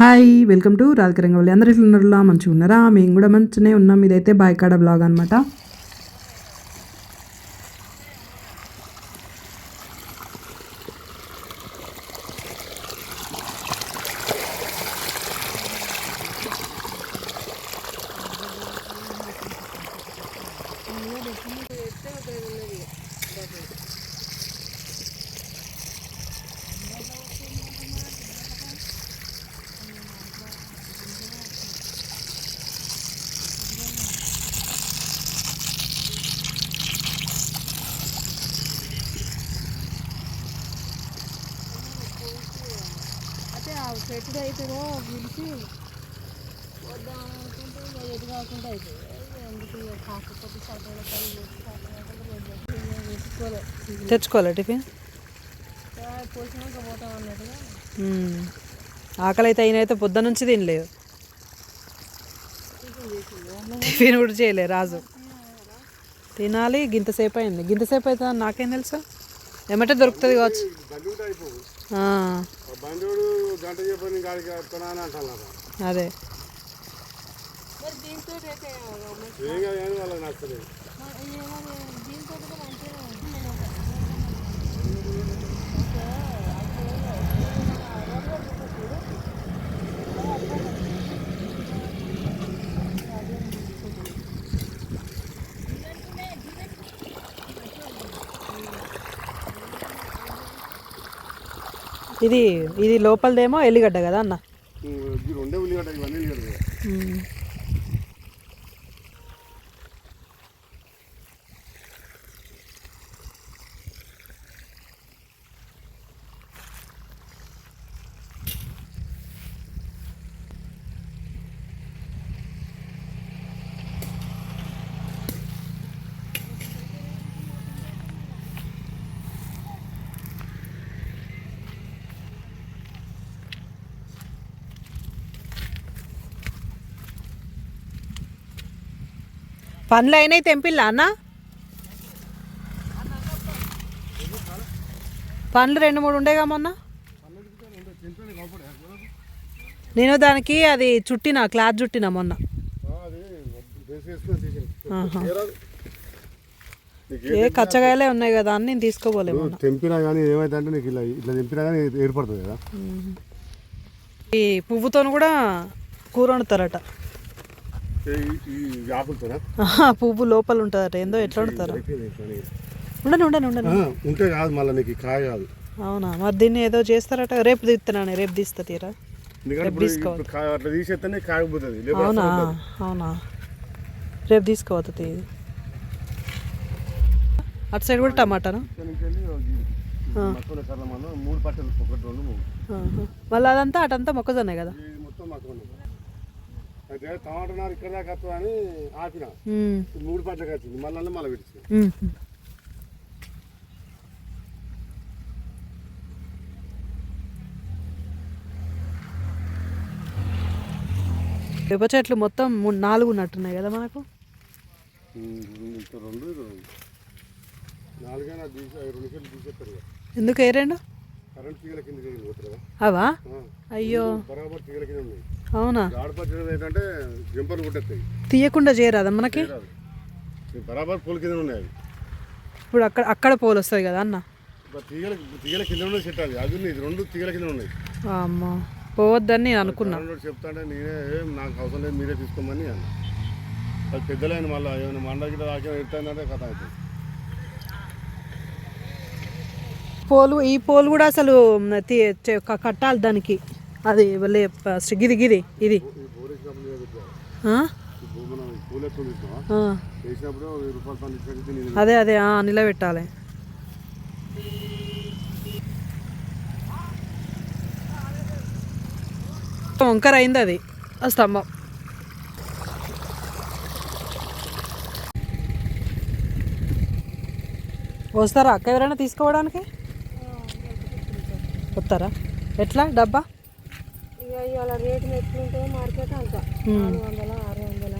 Hi welcome to రాజకరంగవల్లి అందరూ ఇట్లా ఉన్నారులా మంచిగా ఉన్నారా? మేము కూడా మంచిగానే ఉన్నాం. ఇదైతే బాయ్కాడ బ్లాగ్ అనమాట అయితే ఆ చెట్టు అయితేనో పిలిచి వద్దాం అనుకుంటే ఎటు కాకుండా అవుతుంది ఎందుకు కాకపోతే సటైన పని టిఫిన్? పోసినాక పోతాం అన్నట్టుగా ఆకలి అయితే అయిన అయితే పొద్దు నుంచి తినలేదు. టిఫిన్ కూడా చేయలే రాజు. తినాలి గింతసేపు అయింది. గింతసేపు అయితే నాకేం తెలుసు? ఏమంటే దొరుకుతుంది కావచ్చు. బంధువుడు గంట చెప్పని గాడికి వస్తున్నా అని అంటున్నారు అదే. ఏం కాదు వాళ్ళకి నచ్చలేదు ఇది ఇది లోపలదేమో ఎల్లిగడ్డ కదా అన్న. రెండే ఉల్లిగడ్డ ఇవన్నీ పండ్లు అయినాయి తెంపిల్లా అన్న? పండ్లు రెండు మూడు ఉండేగా మొన్న? నేను దానికి అది చుట్టిన క్లాత్ చుట్టిన మొన్న. ఏ కచ్చగాయలే ఉన్నాయి కదా అని నేను తీసుకోపోలే మొన్న. తెంపినా కానీ ఏమైతే అంటే నీకు ఇలా ఇట్లా తెంపినా కానీ ఏర్పడుతుంది కదా. ఈ పువ్వుతోను కూడా కూర వండుతారట ఈ- ఈ ఆకులతోనా ఆహా, పువ్వు లోపల ఉంటుందట. ఏందో ఎట్లా పని. ఉండను ఉండను ఉండను ఉంటే కాదు మళ్ళీ నీకు కాయ కాదు అవునా? మరి దీన్ని ఏదో చేస్తారట. రేపు తీస్తున్నాను రేపు తీస్తా తీరా? అట్లా తీసేస్తేనే అవునా. అవునా? రేపు తీసుకోవద్దు అటు సైడ్ కూడా టమాటానా? మూడు. మళ్ళీ అదంతా అటంతా మొక్కజొన్న కదా. అయితే టమాటా నారు ఇక్కడ దాకా వస్తుంది అని ఆపిన. మూడు పట్లకి వచ్చింది మళ్ళీ మళ్ళీ పెట్టింది. వేప చెట్లు మొత్తం మూడు నాలుగు ఉన్నట్టున్నాయి కదా మనకు? ఎందుకు ఏ రెండు? అవా. అయ్యో. అవునా? ఆడపచ్చిన ఏంటంటే జంపర్లు కొట్టేస్తాయి. తీయకుండా చేయరాదా మనకి? బరాబర్ పూల కింద ఉన్నాయి అవి. ఇప్పుడు అక్కడ అక్కడ పోలు వస్తుంది కదా అన్న? తీగల తీగల కింద ఉన్నాయి సెట్ అది అది ఉన్నాయి రెండు తీగల కింద ఉన్నాయి. అమ్మో పోవద్దని నేను అనుకున్నా. చెప్తాంటే నేనే నాకు అవసరం లేదు మీరే తీసుకోమని అన్న. అది పెద్దలైన మళ్ళీ ఏమైనా మండ గిట్ట దాకా ఎడుతుందంటే కథ అవుతుంది పోలు ఈ పోలు కూడా అసలు కట్టాలి దానికి. అది లే ప- గిది గిది ఇది అదే అదే నిలబెట్టాలి. వంకర అయింది అది ఆ స్తంభం. వస్తారా? అక్క ఎవరైనా తీసుకోవడానికి? వస్తారా? ఎట్లా? డబ్బా? ఇక ఇవాళ రేటు ఎట్లుంటుందో మార్కెట్ అంత. నాలుగు వందల ఆరు వందల.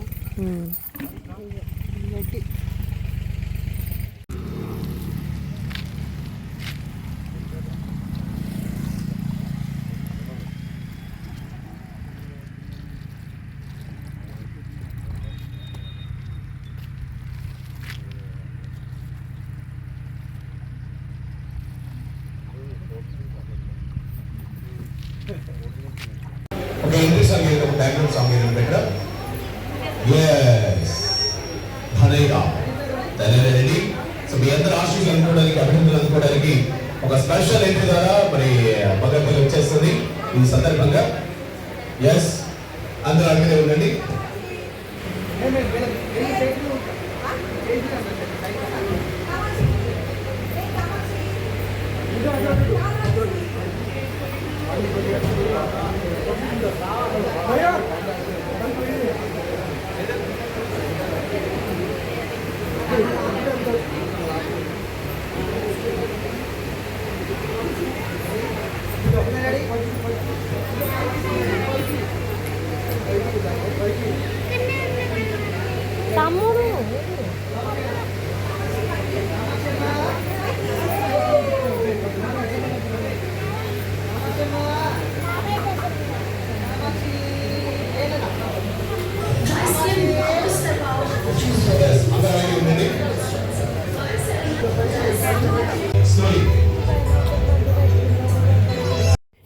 ధనైగా రెడీ సో మీ అందరు ఆశీస్సులు అందుకోవడానికి అభినందనలు అందుకోవడానికి ఒక స్పెషల్ ఎంట్రీ ద్వారా మరి భగవద్గీత వచ్చేస్తుంది. ఈ సందర్భంగా. ఎస్ అందరూ అడిగితే ఉండండి. తమ్ముడు.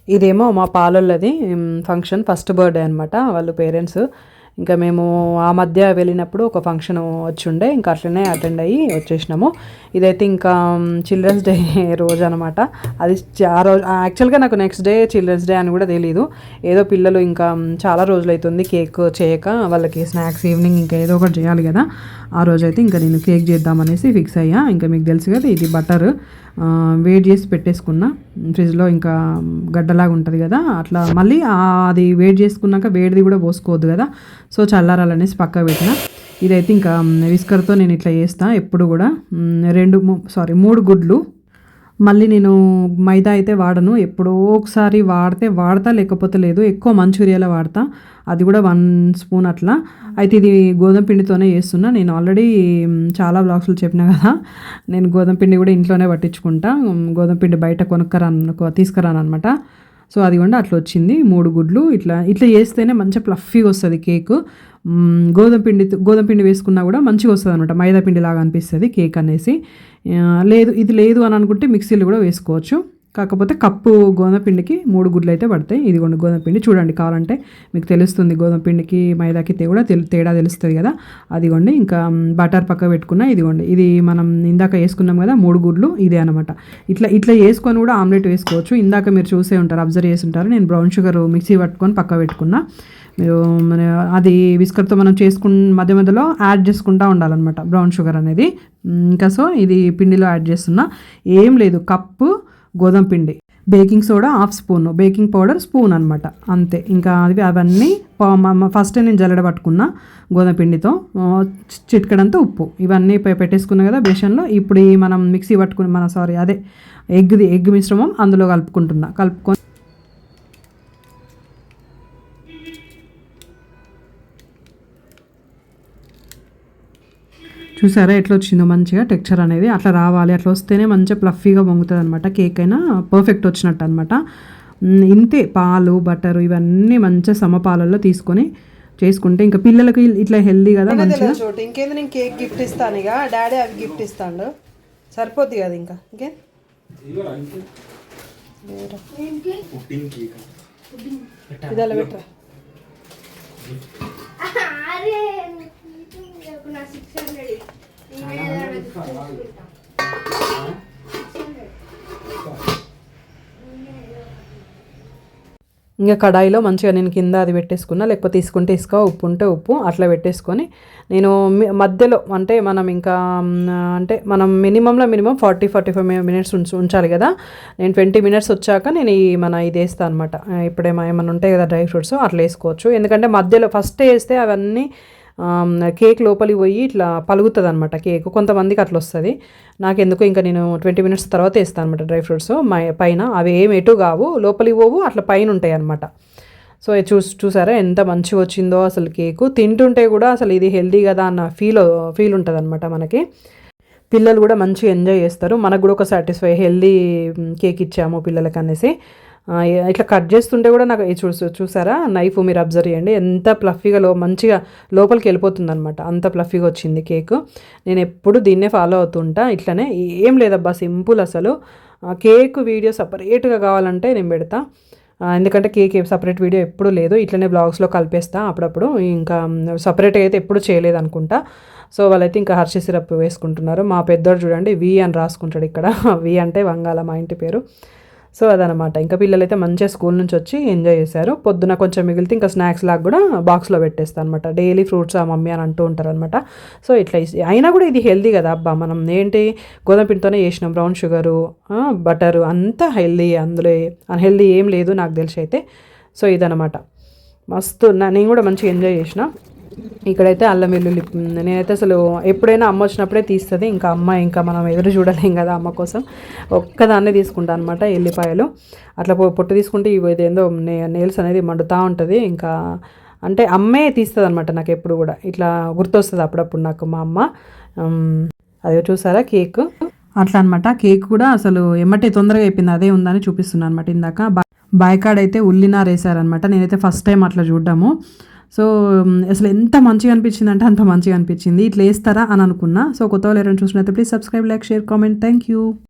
ఇదేమో మా పాలొల్లది ఫంక్షన్ ఫస్ట్ బర్త్డే అనమాట వాళ్ళు పేరెంట్స్ ఇంకా మేము ఆ మధ్య వెళ్ళినప్పుడు ఒక ఫంక్షన్ వచ్చి ఉండే ఇంకా అట్లనే అటెండ్ అయ్యి వచ్చేసినాము. ఇదైతే ఇంకా చిల్డ్రన్స్ డే రోజు అనమాట అది ఆ రోజు యాక్చువల్గా నాకు నెక్స్ట్ డే చిల్డ్రన్స్ డే అని కూడా తెలియదు ఏదో పిల్లలు ఇంకా చాలా రోజులు అవుతుంది కేక్ చేయక వాళ్ళకి స్నాక్స్ ఈవినింగ్ ఇంకా ఏదో ఒకటి చేయాలి కదా. ఆ రోజు అయితే ఇంకా నేను కేక్ చేద్దామనేసి ఫిక్స్ అయ్యా. ఇంకా మీకు తెలుసు కదా ఇది బటర్ వేడి చేసి పెట్టేసుకున్న. ఫ్రిడ్జ్లో ఇంకా గడ్డలాగా ఉంటుంది కదా అట్లా మళ్ళీ అది వేడి చేసుకున్నాక వేడిది కూడా పోసుకోవద్దు కదా. సో చల్లారాలనేసి పక్క పెట్టిన. ఇదైతే ఇంకా విస్కర్తో నేను ఇట్లా చేస్తాను ఎప్పుడు కూడా. రెండు సారీ మూడు గుడ్లు మళ్ళీ నేను మైదా అయితే వాడను. ఎప్పుడో ఒకసారి వాడితే వాడతా లేకపోతే లేదు. ఎక్కువ మంచూరియాలో వాడతా. అది కూడా వన్ స్పూన్ అట్లా. అయితే ఇది గోధుమ పిండితోనే చేస్తున్నా. నేను ఆల్రెడీ చాలా బ్లాగ్స్లో చెప్పినా కదా. నేను గోధుమ పిండి కూడా ఇంట్లోనే పట్టించుకుంటా. గోధుమ పిండి బయట కొనుక్కరాను తీసుకురాను అనమాట సో అది కూడా అట్లా వచ్చింది మూడు గుడ్లు. ఇట్లా ఇట్లా చేస్తేనే మంచిగా ప్లఫీగా వస్తుంది కేక్. గోధుమ పిండి గోధుమ పిండి వేసుకున్నా కూడా మంచిగా వస్తుంది అనమాట మైదా పిండి లాగా అనిపిస్తుంది కేక్ అనేసి. లేదు ఇది లేదు అని అనుకుంటే మిక్సీలు కూడా వేసుకోవచ్చు. కాకపోతే కప్పు గోధుమ పిండికి మూడు గుడ్లు అయితే పడతాయి. ఇదిగోండి గోధుమపిండి చూడండి కావాలంటే మీకు తెలుస్తుంది. గోధుమ పిండికి మైదాకి తే కూడా తెలు- తేడా తెలుస్తుంది కదా. అదిగోండి ఇంకా బటర్ పక్క పెట్టుకున్న ఇదిగోండి. ఇది మనం ఇందాక వేసుకున్నాం కదా మూడు గుడ్లు ఇదే అనమాట ఇట్లా ఇట్లా వేసుకొని కూడా ఆమ్లెట్ వేసుకోవచ్చు. ఇందాక మీరు చూసే ఉంటారు అబ్జర్వ్ చేసి ఉంటారు. నేను బ్రౌన్ షుగర్ మిక్సీ పట్టుకొని పక్క పెట్టుకున్నా. మీరు మన అది విస్కర్తో మనం చేసుకున్న మధ్య మధ్యలో యాడ్ చేసుకుంటూ ఉండాలన్నమాట బ్రౌన్ షుగర్ అనేది. ఇంకా సో ఇది పిండిలో యాడ్ చేస్తున్నా. ఏం లేదు కప్పు గోధుమ పిండి. Baking soda half spoon. Baking powder spoon అనమాట అంతే. ఇంకా అవి అవన్నీ ఫస్ట్ నేను జల్లెడ పట్టుకున్న గోధుమ పిండితో చిట్కడంతో చి- ఉప్పు. ఇవన్నీ పె- పెట్టేసుకున్నా కదా బేషన్లో. ఇప్పుడు మనం మిక్సీ పట్టుకుని మన సారీ అదే ఎగ్ది ఎగ్ మిశ్రమం అందులో కలుపుకుంటున్నా. కలుపుకొని చూసారా ఎట్లా వచ్చిందో మంచిగా టెక్చర్ అనేది అట్లా రావాలి అట్లా వస్తేనే మంచిగా ప్లఫీగా పొంగుతుంది అనమాట కేక్ అయినా పర్ఫెక్ట్ వచ్చినట్టు అనమాట ఇంతే పాలు బటర్ ఇవన్నీ మంచిగా సమపాలల్లో తీసుకొని చేసుకుంటే ఇంకా పిల్లలకి ఇట్లా హెల్దీ కదా మంచిగా. చోటు ఇంకేంది నేను కేక్ గిఫ్ట్ ఇస్తాను ఇక. డాడీ అవి గిఫ్ట్ ఇస్తాడు. సరిపోద్ది కదా ఇంకా? ఇంకే? ఇది అలా పెట్టరా? నా సిక్స్ హండ్రెడ్ ఇంకా కడాయిలో మంచిగా నేను కింద అది పెట్టేసుకున్నా లేకపోతే తీసుకుంటే ఇసుక ఉప్పు ఉంటే ఉప్పు అట్లా పెట్టేసుకొని నేను మధ్యలో అంటే మనం ఇంకా అంటే మనం మినిమంలో minimum forty forty five minutes ఉంచ ఉంచాలి కదా. నేను ట్వంటీ మినిట్స్ వచ్చాక నేను ఈ మన ఇది వేస్తాను అనమాట ఇప్పుడేమో ఏమైనా ఉంటాయి కదా డ్రై ఫ్రూట్స్ అట్లా వేసుకోవచ్చు. ఎందుకంటే మధ్యలో ఫస్ట్ వేస్తే అవన్నీ కేక్ లోపలికి పోయి ఇట్లా పలుగుతుంది అనమాట కేక్. కొంతమందికి అట్లా వస్తుంది. నాకు ఎందుకు ఇంకా నేను ట్వంటీ మినిట్స్ తర్వాత వేస్తాను అనమాట డ్రై ఫ్రూట్స్. మై పైన అవి ఏం ఎటు కావు లోపలికి పోవు అట్లా పైన ఉంటాయి అనమాట సో చూసి చూసారా ఎంత మంచిగా వచ్చిందో అసలు కేకు. తింటుంటే కూడా అసలు ఇది హెల్దీ కదా అన్న ఫీల్ ఫీల్ ఉంటుంది అనమాట మనకి. పిల్లలు కూడా మంచిగా ఎంజాయ్ చేస్తారు. మనకు కూడా ఒక సాటిస్ఫై హెల్దీ కేక్ ఇచ్చాము పిల్లలకి అనేసి ఇట్లా కట్ చేస్తుంటే కూడా నాకు చూసు చూసారా? నైఫ్ మీరు అబ్జర్వ్ చేయండి. ఎంత ప్లఫీగా లో మంచిగా లోపలికి వెళ్ళిపోతుంది అనమాట అంత ప్లఫీగా వచ్చింది కేక్. నేను ఎప్పుడు దీన్నే ఫాలో అవుతుంటా. ఇట్లనే ఏం లేదబ్బా సింపుల్ అసలు. కేక్ వీడియో సపరేట్గా కావాలంటే నేను పెడతా. ఎందుకంటే కేక్ సపరేట్ వీడియో ఎప్పుడు లేదు. ఇట్లనే బ్లాగ్స్లో కలిపేస్తా అప్పుడప్పుడు. ఇంకా సపరేట్గా అయితే ఎప్పుడు చేయలేదు అనుకుంటా సో వాళ్ళైతే ఇంకా హర్ష సిరప్ వేసుకుంటున్నారు. మా పెద్దోడు చూడండి వి అని రాసుకుంటాడు ఇక్కడ. వి అంటే వంగాల మా ఇంటి పేరు. సో అదనమాట. ఇంకా పిల్లలైతే మంచిగా స్కూల్ నుంచి వచ్చి ఎంజాయ్ చేశారు. పొద్దున కొంచెం మిగిలితే ఇంకా స్నాక్స్ లాగా కూడా బాక్స్లో పెట్టేస్తాను అనమాట డైలీ ఫ్రూట్స్ ఆ మమ్మీ అని అంటూ ఉంటారనమాట సో ఇట్లా ఇస్- అయినా కూడా ఇది హెల్దీ కదా అబ్బా. మనం ఏంటి గోధుమ పిండితోనే చేసినాం. బ్రౌన్ షుగరు బటరు అంతా హెల్దీ అందులో అన్హెల్దీ ఏం లేదు నాకు తెలిసి అయితే. సో ఇదనమాట. మస్తు నేను కూడా మంచిగా ఎంజాయ్ చేసిన. ఇక్కడైతే అల్లం వెల్లుల్లి నేనైతే అసలు ఎప్పుడైనా అమ్మ వచ్చినప్పుడే తీస్తుంది. ఇంకా అమ్మ ఇంకా మనం ఎదురు చూడలేం కదా అమ్మ కోసం. ఒక్కదాన్నే తీసుకుంటా అనమాట ఎల్లిపాయలు. అట్లా పొట్టు తీసుకుంటే ఇవి ఇదేందో నేల్స్ అనేది మండుతూ ఉంటుంది. ఇంకా అంటే అమ్మే తీస్తుంది అనమాట నాకు ఎప్పుడు కూడా. ఇట్లా గుర్తొస్తుంది అప్పుడప్పుడు నాకు మా అమ్మ. అదే చూసారా కేక్? అట్లా అనమాట కేక్ కూడా అసలు ఎమ్మటే తొందరగా అయిపోయింది. అదే ఉందని చూపిస్తున్నాను అనమాట ఇందాక. బాయ్ బాయ్కాడ్ అయితే ఉల్లినార్ వేసారనమాట నేనైతే ఫస్ట్ టైం అట్లా చూడ్డాము. సో అసలు ఎంత మంచిగా అనిపించింది అంటే అంత మంచిగా అనిపించింది. ఇట్లా వేస్తారా అని అనుకున్నా. సో కొత్త వాళ్ళు ఎవరైనా చూసినట్టు please subscribe like share comment thank you